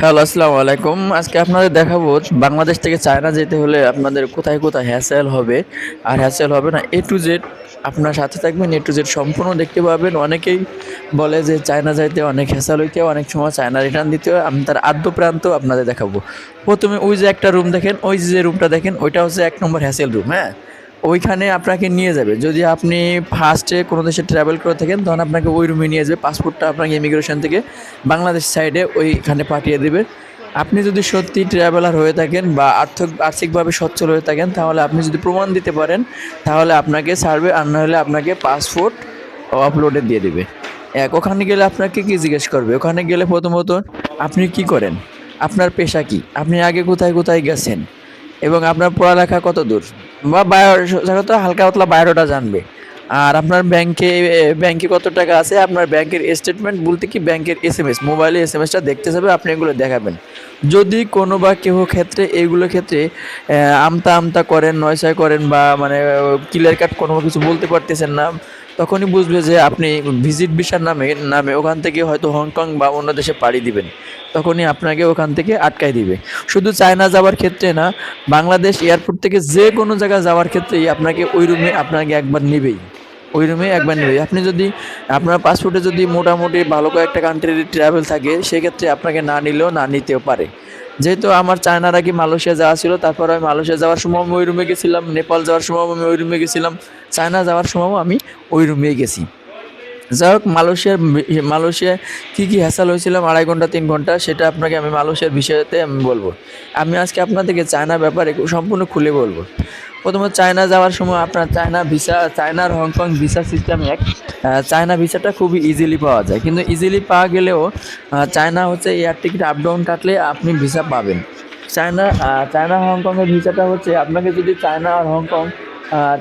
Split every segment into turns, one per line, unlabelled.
Hello আসসালামু আলাইকুম। আজকে আপনাদের দেখাবো বাংলাদেশ থেকে চায়না যেতে হলে আপনাদের কোথায় কোথায় হ্যাসেল হবে। আর হ্যাসেল হবে না এ টু জেড আপনার সাথে থাকবেন এ টু জেড সম্পূর্ণ দেখতে পাবেন। অনেকেই বলে যে চায়না যাইতে অনেক হ্যাসেল হইতে অনেক সময় চায়না রিটার্ন দিতে হয়। আমি তার আদ্য প্রান্ত আপনাদের দেখাবো। প্রথমে ওই যে একটা রুম দেখেন, ওই যে রুমটা দেখেন, ওইটা হচ্ছে এক নম্বর হ্যাসেল রুম হ্যাঁ? ওইখানে আপনাকে নিয়ে যাবে। যদি আপনি ফার্স্টে কোনো দেশে ট্রাভেল করে থাকেন, তখন আপনাকে ওই রুমে নিয়ে যাবে। পাসপোর্টটা আপনাকে ইমিগ্রেশন থেকে বাংলাদেশ সাইডে ওইখানে পাঠিয়ে দেবে। আপনি যদি সত্যি ট্রাভেলার হয়ে থাকেন বা আর্থিক, আর্থিকভাবে সচ্ছল হয়ে থাকেন, তাহলে আপনি যদি প্রমাণ দিতে পারেন, তাহলে আপনাকে সার্ভে, আর না হলে আপনাকে পাসপোর্ট আপলোডে দিয়ে দেবে। এক, ওখানে গেলে আপনাকে কি জিজ্ঞেস করবে? ওখানে গেলে প্রথমত আপনি কি করেন? আপনার পেশা কি? আপনি আগে কোথায় কোথায় গেছেন? এবং আপনার পড়ালেখা কত দূর? বা বায়ো তো, হালকা পাতলা বায়োডাটা জানবে। আর আপনার ব্যাংকে ব্যাংকে কত টাকা আছে, আপনার ব্যাংকের স্টেটমেন্ট বলতে কি ব্যাংকের এস এম এস মোবাইলে এস এম এসটা দেখতে যাবে, আপনি এগুলো দেখাবেন। যদি কোনো বা কেউ ক্ষেত্রে এইগুলো ক্ষেত্রে আমতা আমতা করেন নয়সায় করেন বা মানে ক্লিয়ার কাট কোনো কিছু বলতে পারতেছেন না তখনই বুঝবে যে আপনি ভিজিট ভিসার নামে নামে ওখান থেকে হয়তো হংকং বা অন্য দেশে পাড়ি দিবেন। তখনই আপনাকে ওখান থেকে আটকাই দিবে। শুধু চায়না যাওয়ার ক্ষেত্রে না, বাংলাদেশ এয়ারপোর্ট থেকে যে কোনো জায়গায় যাওয়ার ক্ষেত্রেই আপনাকে ওই রুমে আপনাকে একবার নেবেই। ওই রুমে একবার নেবে আপনি যদি, আপনার পাসপোর্টে যদি মোটামুটি ভালো কয়েকটা কান্ট্রির ট্রাভেল থাকে, সেক্ষেত্রে আপনাকে না নিলেও না নিতেও পারে। যেহেতু আমার চায়নার আগে মালয়েশিয়া যাওয়া ছিল, তারপর আমি মালয়েশিয়া যাওয়ার সময় আমি ওই রুমে গেছিলাম, নেপাল যাওয়ার সময় আমি ওই রুমে গেছিলাম, চায়না যাওয়ার সময়ও আমি ওই রুমে গেছি। যাই হোক, মালয়েশিয়ার মালয়েশিয়া কী কী হ্যাসাল হয়েছিলাম আড়াই ঘণ্টা, তিন ঘণ্টা, সেটা আপনাকে আমি মালয়েশিয়ার বিষয়তে আমি বলব। আমি আজকে আপনাদেরকে চায়না ব্যাপারে সম্পূর্ণ খুলে বলব। প্রথমে চায়না যাওয়ার সময় আপনার চায়না ভিসা চায়নার হংকং ভিসা সিস্টেম এক। চায়না ভিসাটা খুবই ইজিলি পাওয়া যায়। কিন্তু ইজিলি পাওয়া গেলেও চায়না হচ্ছে এয়ার টিকিট আপ ডাউন কাটলে আপনি ভিসা পাবেন। চায়না চায়না হংকংয়ের ভিসাটা হচ্ছে আপনাকে যদি চায়না আর হংকং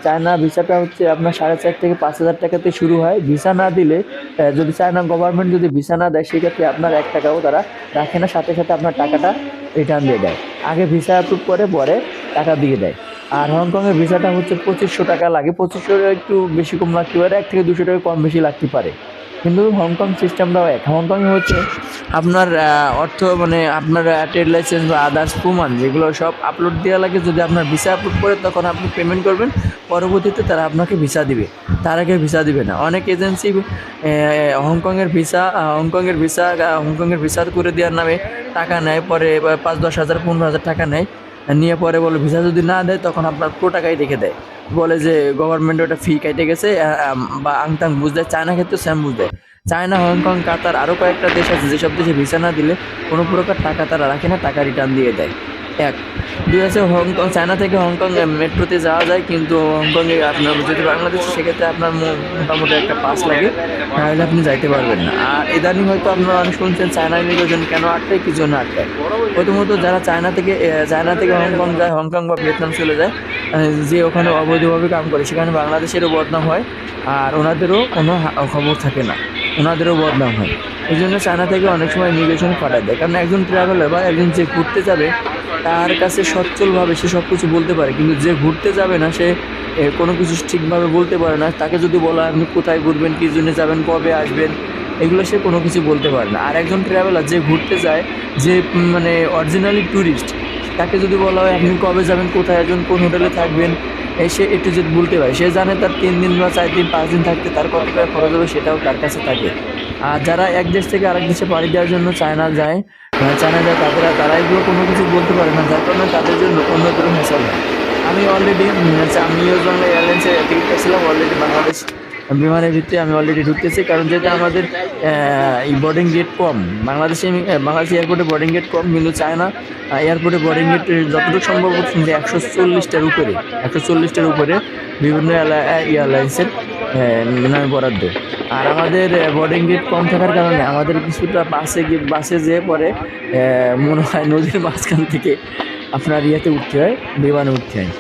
চায়না ভিসাটা হচ্ছে আপনার সাড়ে চার থেকে পাঁচ হাজার টাকাতে শুরু হয়। ভিসা না দিলে যদি চায়না গভর্নমেন্ট যদি ভিসা না দেয়, সেক্ষেত্রে আপনার এক টাকাও তারা রাখে না। সাথে সাথে আপনার টাকাটা রিটার্ন দিয়ে দেয়। আগে ভিসা অ্যাপ্রুভ করে, পরে টাকা দিয়ে দেয়। আর হংকংয়ের ভিসাটা হচ্ছে পঁচিশশো টাকা লাগে। পঁচিশশো একটু বেশি কম লাগতে পারে, এক থেকে দুশো টাকা কম বেশি লাগতে পারে। কিন্তু হংকং সিস্টেমটাও এক। হংকংয়ে হচ্ছে আপনার অর্থ মানে আপনার ট্রেড লাইসেন্স বা আদার্স প্রমাণ, যেগুলো সব আপলোড দেওয়া লাগে। যদি আপনার ভিসা আপলোড করে, তখন আপনি পেমেন্ট করবেন। পরবর্তীতে তারা আপনাকে ভিসা দিবে। তার আগে ভিসা দিবে না। অনেক এজেন্সি হংকংয়ের ভিসা হংকংয়ের ভিসা হংকংয়ের ভিসা করে দেওয়ার নামে টাকা নেয়। পরে পাঁচ, দশ হাজার, পনেরো হাজার টাকা নেয়। নিয়ে পরে বলে ভিসা যদি না দেয়, তখন আপনার পুরো টাকাই রেখে দেয়। বলে যে, গভর্নমেন্ট ওটা ফি কেটে গেছে বা আংটাং বুঝ দেয়, চায়না ক্ষেত্রে স্যাম বুঝ দেয়। চায়না, হংকং, কাতার আরও কয়েকটা দেশ আছে, যেসব দেশে ভিসা না দিলে কোনো প্রকার টাকা তারা রাখে না, টাকা রিটার্ন দিয়ে দেয়। এক। দুই আছে হংকং চায়না থেকে হংকং মেট্রোতে যাওয়া যায়, কিন্তু হংকংয়ে আপনার যদি বাংলাদেশ, সেক্ষেত্রে আপনার মোটামুটি একটা পাস লাগে তাহলে আপনি যাইতে পারবেন না। আর ইদানিং হয়তো আপনারা অনেক শুনছেন চায়না ইমিগ্রেশন কেন আটকায়, কি জন্য আটকায়? প্রথমত যারা চায়না থেকে চায়না থেকে হংকং যায়, হংকং বা ভিয়েতনাম চলে যায় যে ওখানে অবৈধভাবে কাম করে, সেখানে বাংলাদেশেরও বদনাম হয়, আর ওনাদেরও কোনো খবর থাকে না। ওনাদেরও বদনাম হয়। এই জন্য চায়না থেকে অনেক সময় ইমিগ্রেশন পাঠায় দেয় কারণ একজন ট্রাভেলার বা একজন যে ঘুরতে যাবে তার কাছে সচ্ছলভাবে সে সব কিছু বলতে পারে কিন্তু যে ঘুরতে যাবে না সে কোনো কিছু ঠিকভাবে বলতে পারে না। তাকে যদি বলা হয় আপনি কোথায় ঘুরবেন কী জন্য যাবেন কবে আসবেন এগুলো সে কোনো কিছু বলতে পারে না। আর একজন ট্রাভেলার যে ঘুরতে যায় যে মানে অরিজিনালি ট্যুরিস্ট তাকে যদি বলা হয় আপনি কবে যাবেন কোথায় আসবেন কোন হোটেলে থাকবেন সে একটু যদি বলতে পারে। সে জানে তার তিন দিন বা চার দিন পাঁচ দিন থাকতে তার কত টাকা খরচ হবে সেটাও তার কাছে থাকে। আর যারা এক দেশ থেকে আরেক দেশে পাড়ি দেওয়ার জন্য চায়না যায় আহ, চায়না যায় তাদের তারা এগুলো কোনো কিছু বলতে পারে না যার কারণে তাদের জন্য অন্য হেসাল হয় আমি অলরেডি আমি ইউজ বাংলা এয়ারলাইন্সে টিকিট পেয়েছিলাম অলরেডি বাংলাদেশ বিমানের ভিত্তিতে আমি অলরেডি ঢুকতেছি কারণ যেহেতু আমাদের এই বোর্ডিং গেট কম। বাংলাদেশে বাংলাদেশ এয়ারপোর্টে বোর্ডিং গেট কম কিন্তু চায়না এয়ারপোর্টে বোর্ডিং গেট যতটুকু সম্ভব একশো চল্লিশটার উপরে একশো চল্লিশটার উপরে বিভিন্ন এয়ারলাইন্সের নামে বরাদ্দ। আর আমাদের বোর্ডিং গেট কম থাকার কারণে আমাদের কিছুটা বাসে গিয়ে, বাসে যেয়ে পরে মনে হয় নদীর মাঝখান থেকে আপনার ইয়েতে উঠতে হয়, বিমানে উঠতে হয়।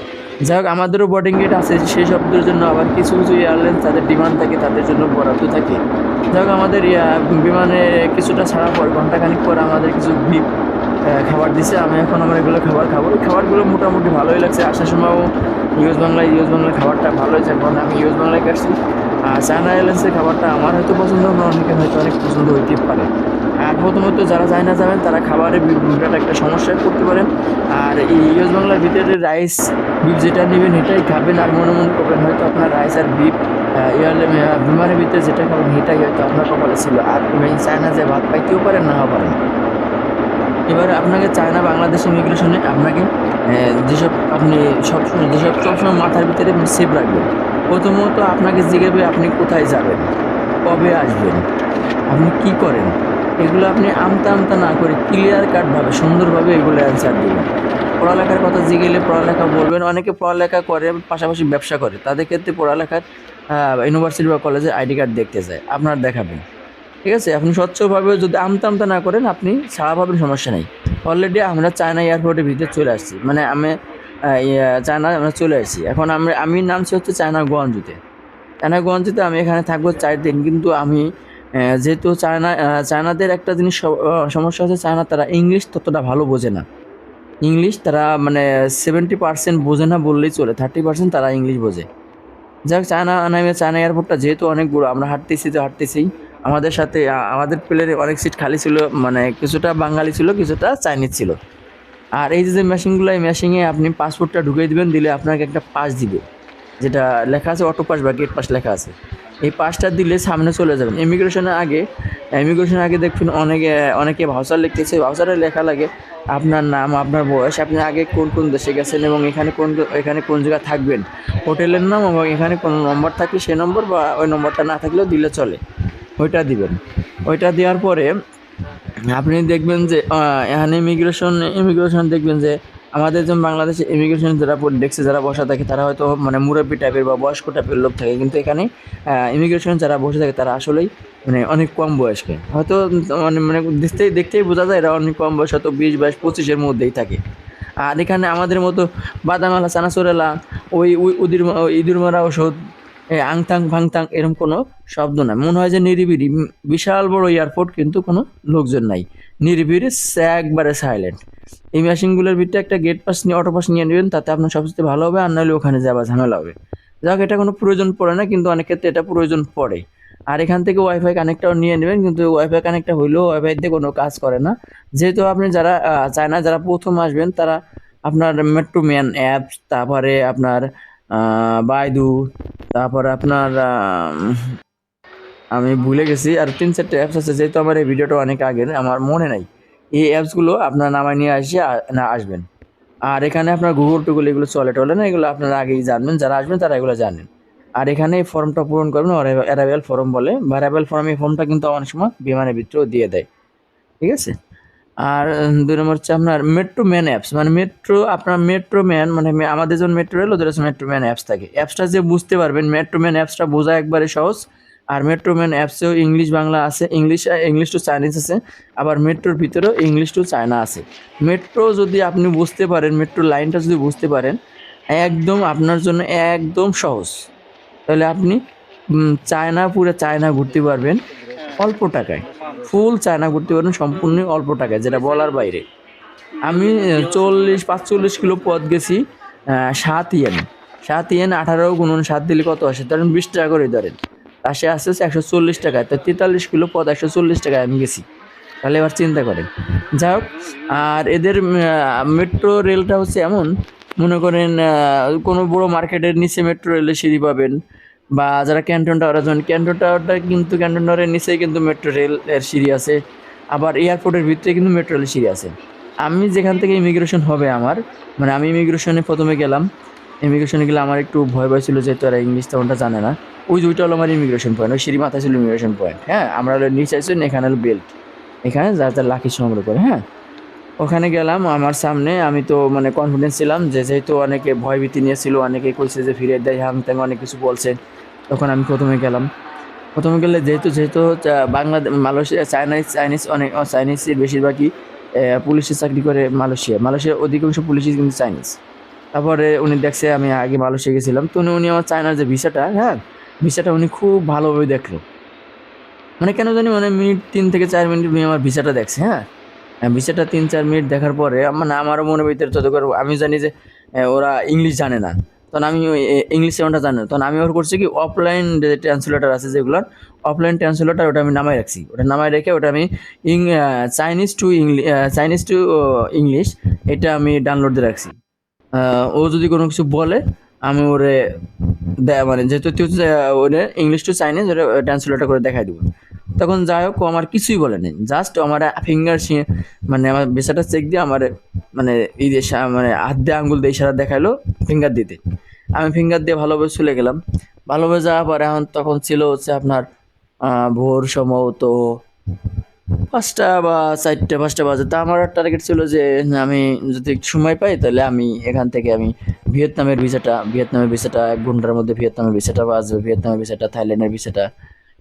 যাই হোক, আমাদেরও বোর্ডিং গেট আছে, সেই শব্দের জন্য আবার কিছু কিছু এয়ারলাইন্স তাদের ডিমান্ড থাকে, তাদের জন্য বরাদ্দ থাকে। যাই হোক, আমাদের বিমানে কিছুটা ছাড়া পর ঘন্টাখানিক পর আমাদের কিছু ভিপ খাবার দিছে। আমি এখন আমার এগুলো খাবার খাব। খাবারগুলো মোটামুটি ভালোই লাগছে। আসার সময়ও ইউএস বাংলায় ইউএস বাংলার খাবারটা ভালো হয়েছে কারণ আমি ইউএস বাংলায় কাটছি। চায়না এয়ারলাইন্সের খাবারটা আমার হয়তো পছন্দ না অনেকের হয়তো অনেক পছন্দ হইতে পারে। আর প্রথমত যারা চায়না যাবেন, তারা খাবারের বিরাট একটা সমস্যায় পড়তে পারেন। আর এই ইউএস বাংলার ভিতরে রাইস বিফ যেটা নেবেন, এটাই খাবেন। আর মনে মনে করবেন হয়তো আপনার রাইস আর বিফ ইয়ারলে বিমানের ভিতরে যেটা খাবেন, এটাই হয়তো আপনার কপালে ছিল। আর চায়না যে ভাত পাইতেও পারেন, নাও পারেন। এবার আপনাকে চায়না বাংলাদেশ ইমিগ্রেশনে আপনাকে যেসব আপনি সবসময়, যেসব সবসময় মাথার ভিতরে সেভ রাখবেন, প্রথমত আপনাকে জিজ্ঞাসা আপনি কোথায় যাবেন, কবে আসবেন, আপনি কি করেন, এগুলো আপনি আমতা আমতা না করে ক্লিয়ার কাটভাবে সুন্দরভাবে এগুলো অ্যান্সার দেবেন। পড়ালেখার কথা জিগেলে পড়ালেখা বলবেন, অনেকে পড়ালেখা করে, পাশাপাশি ব্যবসা করে, তাদের ক্ষেত্রে পড়ালেখার ইউনিভার্সিটি বা কলেজে আইডি কার্ড দেখতে চায় আপনার দেখাবেন। ঠিক আছে? আপনি স্বচ্ছভাবে যদি আমতা আমতা না করেন, আপনি ছাড়া পাবেন, সমস্যা নেই। অলরেডি আমরা চায়না এয়ারপোর্টের ভিতরে চলে আসছি। মানে আমি চায়না আমরা চলে আসছি। এখন আমরা, আমি নামছি হচ্ছে চায়না গঞ্জুতে চায়না গঞ্জুতে আমি এখানে থাকব চার দিন। কিন্তু আমি যেহেতু চায়না চায়নাদের একটা জিনিস সমস্যা হচ্ছে চায়না তারা ইংলিশ ততটা ভালো বোঝে না। ইংলিশ তারা মানে সেভেন্টি পার্সেন্ট বোঝে না বললেই চলে। থার্টি পার্সেন্ট তারা ইংলিশ বোঝে। যাক চায়না নামে চায়না এয়ারপোর্টটা যেহেতু অনেক বড়, আমরা হাঁটতেছি তো হাঁটতেছি। আমাদের সাথে আমাদের প্লেনে অনেক সিট খালি ছিল মানে কিছুটা বাঙালি ছিল, কিছুটা চাইনিজ ছিল। আর এই যে যে মেশিনগুলো এই মেশিনে আপনি পাসপোর্টটা ঢুকিয়ে দিবেন, দিলে আপনাকে একটা পাস দিবে। যেটা লেখা আছে অটো পাস বা গেট পাস লেখা আছে। এই পাসটা দিলে সামনে চলে যাবেন। ইমিগ্রেশনের আগে ইমিগ্রেশনের আগে দেখবেন অনেকে অনেকে ভাউচার লিখতেছে। ভাউচারে লেখা লাগে, আপনার নাম, আপনার বয়স, আপনি আগে কোন কোন দেশে গেছেন এবং এখানে কোন এখানে কোন জায়গায় থাকবেন। হোটেলের নাম এবং এখানে কোন নম্বর থাকলে সেই নম্বর বা ওই নম্বরটা না থাকলেও দিলে চলে। ওইটা দিবেন। ওইটা দেওয়ার পরে আপনি দেখবেন যে এখানে ইমিগ্রেশন ইমিগ্রেশন দেখবেন যে, আমাদের যেমন বাংলাদেশে ইমিগ্রেশন যারা ডেস্কে যারা বসা থাকে, তারা হয়তো মানে মুরব্বী টাইপের বা বয়স্ক টাইপের লোক থাকে, কিন্তু এখানে ইমিগ্রেশন যারা বসে থাকে, তারা আসলেই মানে অনেক কম বয়স্ক। হয়তো মানে মানে দেখতেই দেখতেই বোঝা যায় এরা অনেক কম বয়স, হয়তো বিশ, বাইশ, পঁচিশের মধ্যেই থাকে। আর এখানে আমাদের মতো বাদামালা চানাচুরেলা ওই ওই উদির ইঁদুর মারা ওষুধ আংথাং ফাংথাং এরকম কোনো শব্দ নাই। মনে হয় যে নিরিবিলি বিশাল বড় এয়ারপোর্ট কিন্তু কোনো লোকজন নাই। নিরিবিলি একবারে সাইলেন্ট এই মেশিনগুলোর ভিতরে একটা গেট পাস নিয়ে অটো পাস নিয়ে নেবেন তাতে আপনার সবচেয়ে ভালো হবে আর নাহলে ওখানে যাওয়া ঝামেলা হবে। যাক এটা কোনো প্রয়োজন পড়ে না কিন্তু অনেক ক্ষেত্রে এটা প্রয়োজন পড়ে। আর এখান থেকে ওয়াইফাই কানেক্টটাও নিয়ে নেবেন কিন্তু ওয়াইফাই কানেক্টটা হইলেও ওয়াইফাই দিয়ে কোনো কাজ করে না। যেহেতু আপনি যারা আহ, চায়না যারা প্রথম আসবেন তারা আপনার মেট্রো ম্যান অ্যাপস তারপরে আপনার বাইদু, তারপরে আপনার আমি ভুলে গেছি, আর তিন চারটে অ্যাপস আছে, যেহেতু আমার এই ভিডিওটা অনেক আগের, আমার মনে নাই। এই অ্যাপসগুলো আপনার নামায় নিয়ে আসে না, আসবেন। আর এখানে আপনার গুগল টুগুলো এগুলো চলে টলে না, এগুলো আপনারা আগেই জানবেন, যারা আসবেন তারা এগুলো জানেন। আর এখানে এই ফর্মটা পূরণ করবেন অ্যারাইভেল ফর্ম বলে। ভ্যারাইবেল ফর্ম এই ফর্মটা কিন্তু অনেক সময় বিমানের ভিতরেও দিয়ে দেয়। ঠিক আছে? আর দুই নম্বর হচ্ছে আপনার মেট্রো ম্যান অ্যাপস মানে মেট্রো আপনার মেট্রো ম্যান মানে আমাদের যখন মেট্রো রেল ওদের মেট্রো ম্যান অ্যাপস থাকে। অ্যাপসটা যে বুঝতে পারবেন মেট্রো ম্যান অ্যাপসটা বোঝা একবারে সহজ। আর মেট্রো ম্যান অ্যাপসেও ইংলিশ বাংলা আছে, ইংলিশ ইংলিশ টু চাইনিজ আছে, আবার মেট্রোর ভিতরেও ইংলিশ টু চায়না আছে। মেট্রো যদি আপনি বুঝতে পারেন মেট্রো লাইনটা যদি বুঝতে পারেন, একদম আপনার জন্য একদম সহজ। তাহলে আপনি চায়না পুরো চায়না ঘুরতে পারবেন। অল্প টাকায়। ফুল চায়না করতে পারেন সম্পূর্ণ অল্প টাকায়, যেটা বলার বাইরে। আমি চল্লিশ, পাঁচচল্লিশ কিলো পথ গেছি সাত ইয়েন। সাত ইয়েন আঠারো গুণন সাত দিলে কত আসে? ধরেন বিশ টাকা করে ধরেন। পাশে আসছে হচ্ছে একশো চল্লিশ টাকায়, তো তেতাল্লিশ কিলো পদ একশো চল্লিশ টাকায় আমি গেছি। তাহলে এবার চিন্তা করেন। যাই হোক, আর এদের মেট্রো রেলটা হচ্ছে এমন, মনে করেন কোনো বড় মার্কেটের নিচে মেট্রো রেলের সিঁড়ি পাবেন। বা যারা ক্যান্টন টাওয়ার আছেন ক্যান্টন টাওয়ারটা কিন্তু ক্যান্টন টাওয়ারের নিচেই কিন্তু মেট্রো রেল এর সিঁড়ি আছে। আবার এয়ারপোর্টের ভিতরে কিন্তু মেট্রো রেলের সিঁড়ি আছে। আমি যেখান থেকে ইমিগ্রেশন হবে আমার মানে আমি ইমিগ্রেশনে প্রথমে গেলাম। ইমিগ্রেশনে গেলে আমার একটু ভয় ভয় ছিল যেহেতু এরা ইংলিশ তেমনটা জানে না। ওই দুইটা হলো আমার ইমিগ্রেশন পয়েন্ট ওই সিঁড়ি মাথায় ছিল ইমিগ্রেশন পয়েন্ট হ্যাঁ? আমরা হলো নিচে আছি এখানে হলো বেল্ট এখানে যা যা লাকি সংগ্রহ করে হ্যাঁ? ওখানে গেলাম, আমার সামনে আমি তো মানে কনফিডেন্স ছিলাম যে যেহেতু অনেকে ভয়ভীতি নিয়েছিল অনেকে কইছে যে ফিরে দেয় হাম ত্যাং অনেক কিছু বলছে। তখন আমি প্রথমে গেলাম। প্রথমে গেলে যেহেতু যেহেতু বাংলাদেশ মালয়েশিয়া চাইনিজ চাইনিজ অনেক চাইনিজের বেশিরভাগই পুলিশের চাকরি করে মালয়েশিয়া। মালয়েশিয়ার অধিকাংশ পুলিশই কিন্তু চাইনিজ। তারপরে উনি দেখছে আমি আগে মালয়েশিয়া গেছিলাম। তো উনি আমার চায়নার যে ভিসাটা হ্যাঁ ভিসাটা উনি খুব ভালোভাবে দেখল। মানে কেন জানি মানে মিনিট তিন থেকে চার মিনিট উনি আমার ভিসাটা দেখছে হ্যাঁ। হ্যাঁ, ভিসাটা তিন চার মিনিট দেখার পরে মানে আমারও মনে ভিতরে করে আমি জানি যে ওরা ইংলিশ জানে না। তখন আমি ইংলিশ সেভেনটা জানি। তখন আমি ওর করছি কি অফলাইন যে ট্রান্সলেটার আছে যেগুলোর অফলাইন ট্রান্সলেটার ওটা আমি নামাই রাখছি। ওটা নামাই রেখে ওটা আমি ইং Chinese to English Chinese to English এটা আমি ডাউনলোড দিয়ে রাখছি। ও যদি কোনো কিছু বলে, আমি ওরে মানে যেহেতু ওরে ইংলিশ টু চাইনিজ ওটা ট্রান্সলেটার করে দেখাই দিব। তখন যাই হোক আমার কিছুই বলে নেই। জাস্ট আমার ফিঙ্গার মানে আমার ভিসাটা চেক দিয়ে আমার মানে এই যে সা- মানে হাত দিয়ে আঙুল দিয়ে ইশারা দেখাইলো ফিঙ্গার দিতে। আমি ফিঙ্গার দিয়ে ভালোভাবে চলে গেলাম। ভালোভাবে যাওয়ার পরে এখন তখন ছিল হচ্ছে আপনার ভোর সম্ভবত পাঁচটা বা চারটে, পাঁচটা বাজে। তা আমার টার্গেট ছিল যে, আমি যদি সময় পাই তাহলে আমি এখান থেকে আমি ভিয়েতনামের ভিসাটা ভিয়েতনামের ভিসাটা, এক ঘণ্টার মধ্যে ভিয়েতনামের ভিসাটা বাজবে, ভিয়েতনামের ভিসাটা, থাইল্যান্ডের ভিসাটা,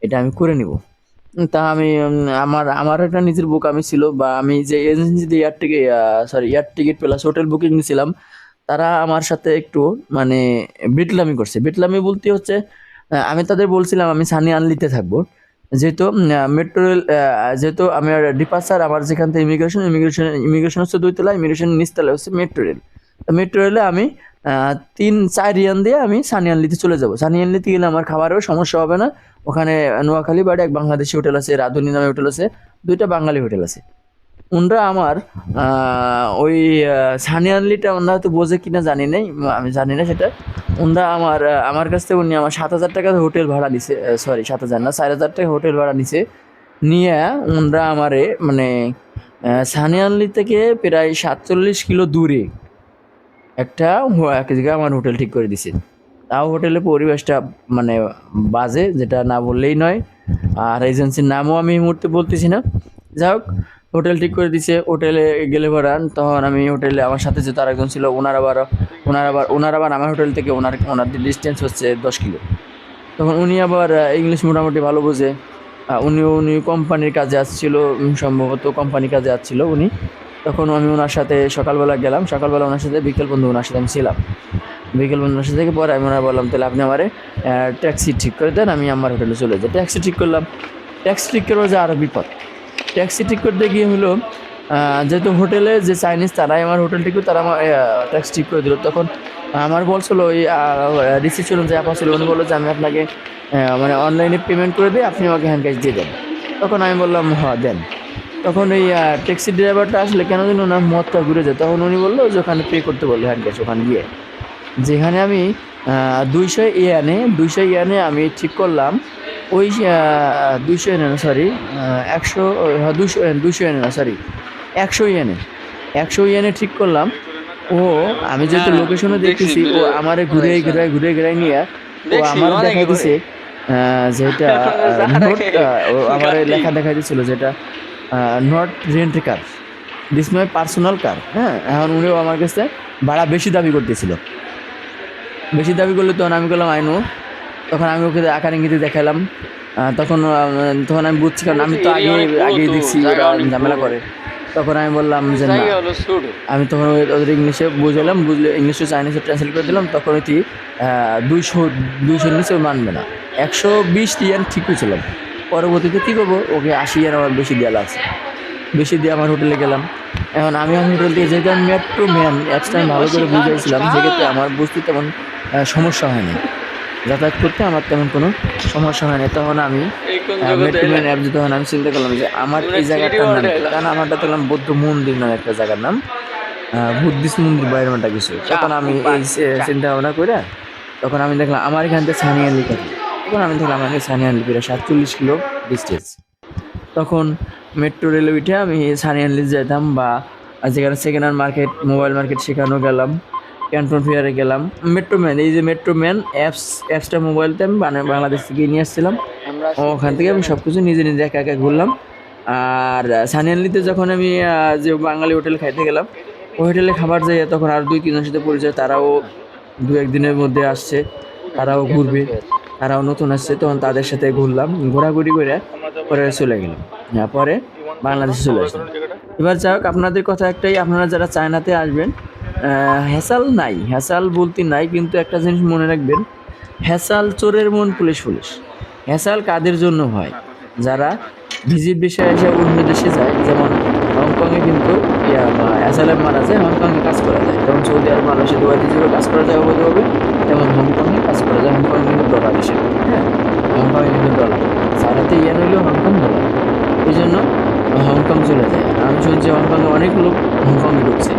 এটা আমি করে নিব। তা আমি আমার আমার একটা নিজের বুক আমি ছিল বা আমি যে এজেন্সি দিয়ে air ticket sorry air ticket plus hotel booking নিয়েছিলাম তারা আমার সাথে একটু মানে বিটলামি করছে। বিটলামি বলতে হচ্ছে আমি তাদের বলছিলাম আমি সানি আনলিতে থাকব। যেহেতু মেট্রো রেল যেহেতু আমার ডিপার্চার আমার যেখান থেকে ইমিগ্রেশন ইমিগ্রেশন ইমিগ্রেশন হচ্ছে দুইতলা ইমিগ্রেশন নিচতলা হচ্ছে মেট্রো রেল মেট্রো রেলে আমি তিন, চার রিয়ান দিয়ে আমি সানিয়ানলিতে চলে যাব। সানিয়ানলিতে গেলে আমার খাবারেও সমস্যা হবে না। ওখানে নোয়াখালী বাড়ি এক বাংলাদেশি হোটেল আছে, রাধুনী নামে হোটেল আছে, দুইটা বাঙালি হোটেল আছে। ওনরা আমার ওই সানিয়ানলিটা ওনারা হয়তো বোঝে কিনা জানি নাই, আমি জানি না সেটা। ওনরা আমার আমার কাছ থেকে উনি আমার সাত হাজার টাকা হোটেল ভাড়া দিছে সরি সাত হাজার না, চার হাজার টাকা হোটেল ভাড়া নিছে। নিয়ে ওনরা আমারে মানে সানিয়ানলি থেকে প্রায় সাতচল্লিশ কিলো দূরে একটা এক জায়গায় আমার হোটেল ঠিক করে দিছে। তাও হোটেলের পরিবেশটা মানে বাজে, যেটা না বললেই নয়। আর এজেন্সির নামও আমি এই মুহূর্তে বলতেছি না। যাই হোক, হোটেল ঠিক করে দিছে। হোটেলে গেলে ভরান তখন আমি হোটেলে আমার সাথে যে তার একজন ছিল, ওনার আবার ওনার আবার ওনার আবার আমার হোটেল থেকে ওনার ওনার ডিস্টেন্স হচ্ছে দশ কিলো। তখন উনি আবার ইংলিশ মোটামুটি ভালো বোঝে। উনি উনি কোম্পানির কাজে আসছিল সম্ভবত কোম্পানির কাজে আসছিল উনি। তখন আমি ওনার সাথে সকালবেলা গেলাম। সকালবেলা ওনার সাথে বিকেল বন্ধু ওনার সাথে আমি ছিলাম। বিকেল বন্ধুর সাথে থেকে পরে আমি ওনার বললাম, তাহলে আপনি আমার ট্যাক্সি ঠিক করে দেন, আমি আমার হোটেলে চলে যাই। ট্যাক্সি ঠিক করলাম। ট্যাক্সি ঠিক করব যে আরও বিপদ। ট্যাক্সি ঠিক করতে গিয়ে হলো যেহেতু হোটেলে যে চাইনিজ, তারাই আমার হোটেল ঠিক করে, তারা আমার ট্যাক্সি ঠিক করে দিল। তখন আমার বলছিল ওই রিসিপশন যে আপা ছিল, উনি বলল যে আমি আপনাকে মানে অনলাইনে পেমেন্ট করে দিই, আপনি আমাকে হ্যান্ড ক্যাশ দিয়ে দেন। তখন আমি বললাম হ্যাঁ দেন। তখন ওই ট্যাক্সি ড্রাইভারটা আসলে কেন যেন না মদটা ঘুরে যায়। তখন উনি বলল যে ওখানে পে করতে বলল হ্যান্ড ক্যাশ ওখানে গিয়ে। যেখানে আমি দুইশো ইয়ানে দুইশো ইয়ানে আমি ঠিক করলাম। ওই দুইশো এনে না সরি একশো দুশো দুইশো ইয়ানে না সরি একশো ইয়ানে। একশো ইয়ানে ঠিক করলাম। ও আমি যেহেতু লোকেশনে দেখতেছি ও আমারে ঘুরে ঘুরে ঘুরে ঘুরে নিয়ে ও আমার দেখা দিছে যেটা নোট আমার লেখা দেখা দিছিল যেটা not rent car this my personal car হ্যাঁ? এখন উনিও আমার কাছে ভাড়া বেশি দাবি করতেছিল। বেশি দাবি করলে তখন আমি করলাম আইনো। তখন আমি ওকে আকার ইঙ্গিতে দেখালাম। তখন তখন আমি বুঝছি কারণ আমি তো আগে আগে দেখছি ঝামেলা করে। তখন আমি বললাম যে না। আমি তখন ওই- ওদের ইংলিশে বুঝালাম বুঝলে ইংলিশে চাইনিজে ট্রান্সলেট করে দিলাম। তখন ওই দুইশো দুইশোর নিচে মানবে না। একশো বিশ ইয়ান ঠিক হয়েছিলাম পরবর্তীতে কী করব? ওকে আশি ইয়ান আমার বেশি দেওয়া লাগছে। বেশি দিয়ে আমার হোটেলে গেলাম। এখন আমি আমার হোটেল থেকে যেহেতু আমি মেট্রো ম্যান অ্যাপসটা আমি ভালো করে বুঝাইছিলাম সেক্ষেত্রে আমার বুঝতে তেমন সমস্যা হয়নি। যাতায়াত করতে আমার তেমন কোনো সমস্যা হয়নি। তখন আমি মেট্রো ম্যান অ্যাপ তখন আমি চিন্তা করলাম যে আমার এই জায়গাটার নাম? কারণ আমারটা দেখলাম বৌদ্ধ মন্দির নামে একটা জায়গার নাম। বুদ্ধিস্ট মন্দির বাইরে কিছু। তখন আমি এই চিন্তা ভাবনা করে তখন আমি দেখলাম আমার এখান থেকে সানিয়া লিখা তখন আমি দেখলাম আমাকে সানিয়া লিপিটা সাতচল্লিশ কিলো ডিস্টেন্স তখন মেট্রো রেলে উঠে আমি সানিয়ানলি যেতাম বা যেখানে second hand market mobile market সেখানেও গেলাম ক্যান্টন ফেয়ারে গেলাম। মেট্রো ম্যান এই যে মেট্রো ম্যান অ্যাপস অ্যাপসটা মোবাইলতে আমি বাংলাদেশ থেকে নিয়ে আসছিলাম। ওখান থেকে আমি সব কিছু নিজে নিজে একা একা ঘুরলাম। আর সানিয়ানলিতে যখন আমি যে বাঙালি হোটেলে খাইতে গেলাম ওই হোটেলে খাবার যাই তখন আর দুই তিনজনের সাথে পরিচয় তারাও দু একদিনের মধ্যে আসছে তারাও ঘুরবে। তারাও নতুন আসছে তখন তাদের সাথে ঘুরলাম ঘোরাঘুরি করে পরে চলে গেলাম। হ্যাঁ, পরে বাংলাদেশে চলে আসলাম। এবার যাই হোক আপনাদের কথা একটাই আপনারা যারা চায়নাতে আসবেন হ্যাসাল নাই হ্যাসাল বলতে নাই কিন্তু একটা জিনিস মনে রাখবেন হ্যাসাল চোরের মন পুলিশ পুলিশ। হ্যাসাল কাদের জন্য হয়? যারা ভিজিট বিষয়ে এসে অন্য দেশে যায় যেমন হংকংয়ে কিন্তু ছেলে মারা যায় হংকংয়ে কাজ করা যায়। যেমন সৌদি আরব মালয়েশিয়া দুবাইতে যেভাবে কাজ করা যায় অবৈধভাবে তেমন হংকংয়ে যায় হংকং কিন্তু ডলার হিসেবে হ্যাঁ। হংকংয়ে কিন্তু ডলার চায়নাতে ইয়ান হইলেও হংকং ডলার এই জন্য হংকং চলে যায়। আর আমি শুনছি হংকংয়ে অনেক লোক হংকংয়ে ঢুকছে।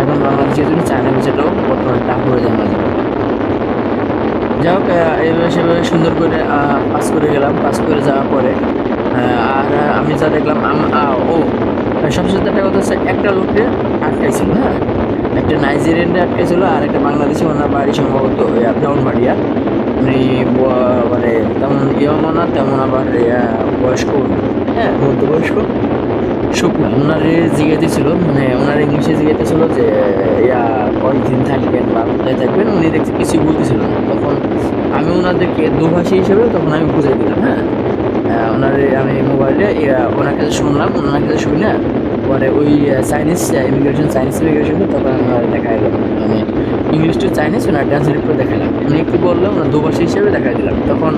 এখন বাংলাদেশের জন্য চায়না ভিসাটাও বর্তমানে টাফ হয়ে যায় জন্য। যাই হোক এইভাবে সেভাবে সুন্দর করে পাস করে গেলাম। পাস করে যাওয়ার পরে আর আমি যা দেখলাম ও সবচেয়ে একটা কথা হচ্ছে একটা লোককে আটকাইছিল হ্যাঁ? একটা নাইজেরিয়ানকে ছিল আর একটা বাংলাদেশি ওনার বাড়ি সম্ভবত ডাউন বাড়িয়া উনি মানে তেমন ইয়ংও না তেমন আবার বয়স্ক হ্যাঁ মধ্যবয়স্ক। শুকনা। ওনারে জিজ্ঞাসা মানে ওনার ইংলিশে জিজ্ঞাসা ছিল যে ইয়া কয়দিন থাকবেন বা কোথায় থাকবেন? উনি দেখছি কিছুই বলতেছিল না। তখন আমি ওনাদেরকে দুভাষী হিসেবে তখন আমি বুঝাই দিলাম হ্যাঁ। ওনারে আমি মোবাইলে ইয়া, ওনার কাছে শুনলাম ওনার কাছে শুনি না পরে ওই চাইনিজ ইমিগ্রেশন চাইনিজ ইমিগ্রেশনকে তখন আমি ওনার দেখাইলাম মানে ইংলিশ টু চাইনিজ ওনার ট্রান্সলেট করে দেখালাম উনি একটু বললাম ওনার দুভাষী হিসেবে দেখাই দিলাম। তখন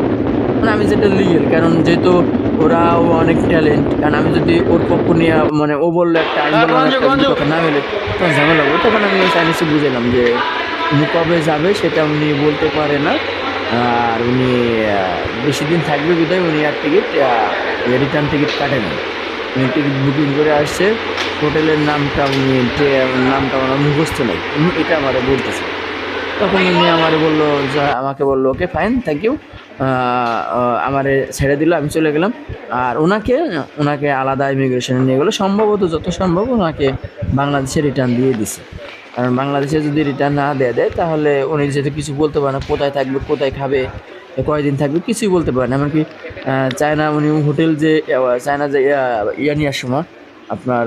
মানে আমি যেটা লিগেল কারণ যেহেতু ওরাও অনেক ট্যালেন্ট কারণ আমি যদি ওর পক্ষ নিয়ে মানে ও বলল একটা আমি বললাম একটা, যদি না মেলে তখন ঝামেলা হবে তখন আমি ওই চাইনিজে বুঝালাম যে উনি কবে যাবে সেটা উনি বলতে পারে না। আর উনি বেশি দিন থাকবে বিধায় উনি আর টিকিট রিটার্ন টিকিট কাটেন। টিকিট বুকিং করে আসছে। হোটেলের নামটা নামটা আমার মুখস্থ নেই। এটা আমার বলতেছে। তখন উনি আমার বলল আমাকে বলল ওকে ফাইন থ্যাংক ইউ আমারে ছেড়ে দিল, আমি চলে গেলাম। আর ওনাকে ওনাকে আলাদা ইমিগ্রেশনে নিয়ে গেলো। সম্ভবত যত সম্ভব ওনাকে বাংলাদেশে রিটার্ন দিয়ে দিছে। কারণ বাংলাদেশে যদি রিটার্ন না দেয় দেয়, তাহলে উনি যেহেতু কিছু বলতে পারে না, কোথায় থাকবে, কোথায় খাবে কয়দিন থাকবে? কিছুই বলতে পারে না এমনকি চায়না, উনি হোটেল যে চায়না যে ইয়া- নেওয়ার সময়, আপনার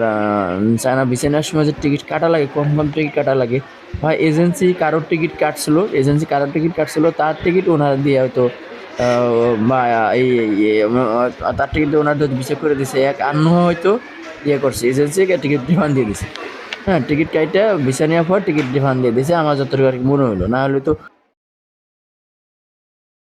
চায়না বিছে নেওয়ার সময় যে টিকিট কাটা লাগে কনফার্ম টিকিট কাটা লাগে। বা এজেন্সি কারোর টিকিট কাটছিল, এজেন্সি কারোর টিকিট কাটছিল, তার টিকিট ওনার দিয়ে হয়তো বা, এই তার টিকিট ওনার হয়তো বিচার করে দিছে, এক আন্ন হয়তো ইয়ে করছে। এজেন্সিকে টিকিট রিফান্ড দিয়ে দিছে। হ্যাঁ টিকিট কাইটা ভিসা নেওয়ার পর টিকিট রিফান্ড দিয়ে দিয়েছে আমার যতটুকু আর কি মনে হলো। না হলে তো